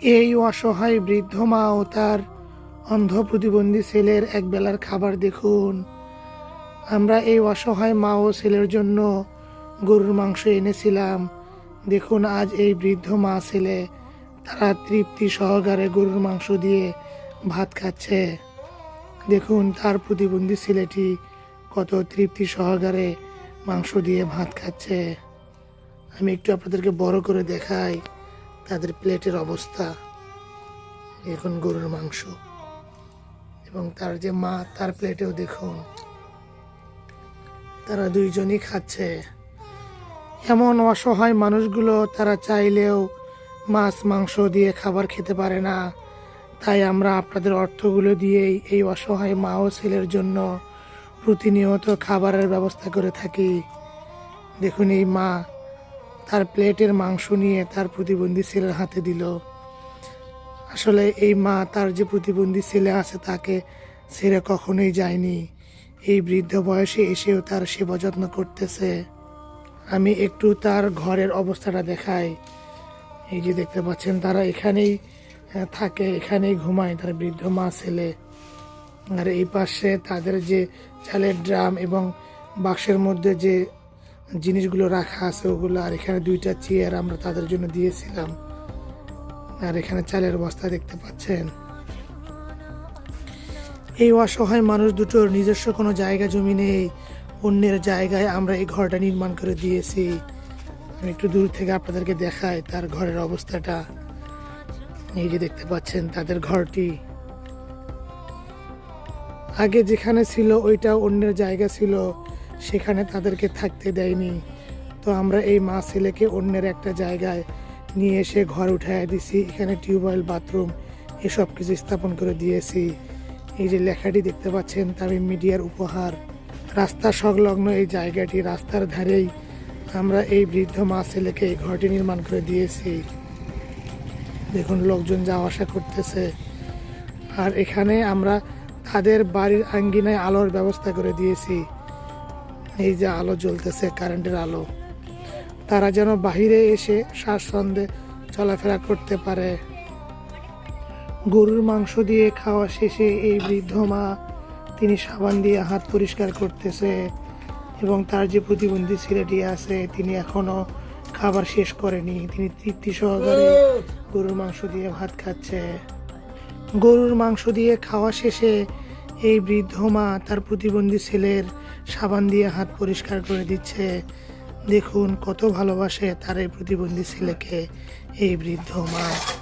এই অসহায় বৃদ্ধ মা ও তার অন্ধ প্রতিবন্ধী ছেলের একবেলার খাবার দেখুন। আমরা এই অসহায় মা ও ছেলের জন্য গরুর মাংস এনেছিলাম। দেখুন, আজ এই বৃদ্ধ মা ছেলে তারা তৃপ্তি সহকারে গরুর মাংস দিয়ে ভাত খাচ্ছে। দেখুন, তার প্রতিবন্ধী ছেলেটি কত তৃপ্তি সহকারে মাংস দিয়ে ভাত খাচ্ছে। আমি একটু আপনাদেরকে বড় করে দেখাই। তাদের প্লেটের অবস্থা, এখন গরুর মাংস এবং তার যে মা, তার প্লেটেও দেখুন, তারা দুইজনই খাচ্ছে। এমন অসহায় মানুষগুলো তারা চাইলেও মাছ, মাংস দিয়ে খাবার খেতে পারে না। তাই আমরা আপনাদের অর্থগুলো দিয়েই এই অসহায় মা ও ছেলের জন্য প্রতিনিয়ত খাবারের ব্যবস্থা করে থাকি। দেখুন এই মা তার প্লেটের মাংস নিয়ে তার প্রতিবন্ধী ছেলের হাতে দিল। আসলে এই মা তার যে প্রতিবন্ধী ছেলে আছে তাকে ছেড়ে কখনোই যায়নি। এই বৃদ্ধ বয়সে এসেও তার সেবা যত্ন করতেছে। আমি একটু তার ঘরের অবস্থাটা দেখাই। এই যে দেখতে পাচ্ছেন, তারা এখানেই থাকে, এখানেই ঘুমায় তার বৃদ্ধ মা ছেলে। আর এই পাশে তাদের যে চালের ড্রাম এবং বাক্সের মধ্যে যে জিনিসগুলো রাখা আছে ওগুলো, আর এখানে দুইটা চেয়ার আমরা তাদের জন্য দিয়েছিলাম। আর এখানে চালের বস্তা দেখতে পাচ্ছেন। এই অসহায় মানুষ দুটোর নিজস্ব কোনো জায়গা, জমি নেই। অন্যের জায়গায় আমরা এই ঘরটা নির্মাণ করে দিয়েছি। আমি একটু দূর থেকে আপনাদেরকে দেখাই তার ঘরের অবস্থাটা। এই যে দেখতে পাচ্ছেন তাদের ঘরটি। আগে যেখানে ছিল ওইটা অন্যের জায়গা ছিল। সেখানে তাদেরকে থাকতে দেয়নি। তো আমরা এই মা ছেলেকে অন্যের একটা জায়গায় নিয়ে এসে ঘর উঠায় দিছি। এখানে টিউবওয়েল বাথরুম এসব কিছু স্থাপন করে দিয়েছি। এই যে লেখাটি দেখতে পাচ্ছেন, তামিম মিডিয়ার উপহার। রাস্তা সংলগ্ন এই জায়গাটি রাস্তার ধারেই আমরা এই বৃদ্ধ মা ছেলেকে এই ঘরটি নির্মাণ করে দিয়েছি। দেখুন, লোকজন যাওয়া আসা করতেছে। আর এখানে আমরা তাদের বাড়ির আঙ্গিনায় আলোর ব্যবস্থা করে দিয়েছি। এই যে আলো জ্বলতেছে কারেন্টের আলো। তারা যেন বাহিরে এসে স্বাচ্ছন্দ্যে চলাফেরা করতে পারে। গরুর মাংস দিয়ে খাওয়া শেষে এই বৃদ্ধ মা, তিনি সাবান দিয়ে হাত পরিষ্কার করতেছে এবং তার যে প্রতিবন্ধী ছেলেটি আছে, তিনি এখনও খাবার শেষ করেনি। তিনি তৃপ্তি সহকারে গরুর মাংস দিয়ে ভাত খাচ্ছে। গরুর মাংস দিয়ে খাওয়া শেষে এই বৃদ্ধ মা তার প্রতিবন্ধী ছেলের সাবান দিয়ে হাত পরিষ্কার করে দিচ্ছে। দেখুন কত ভালোবাসে তার এই প্রতিবন্ধী ছেলেকে, এই বৃদ্ধ মা।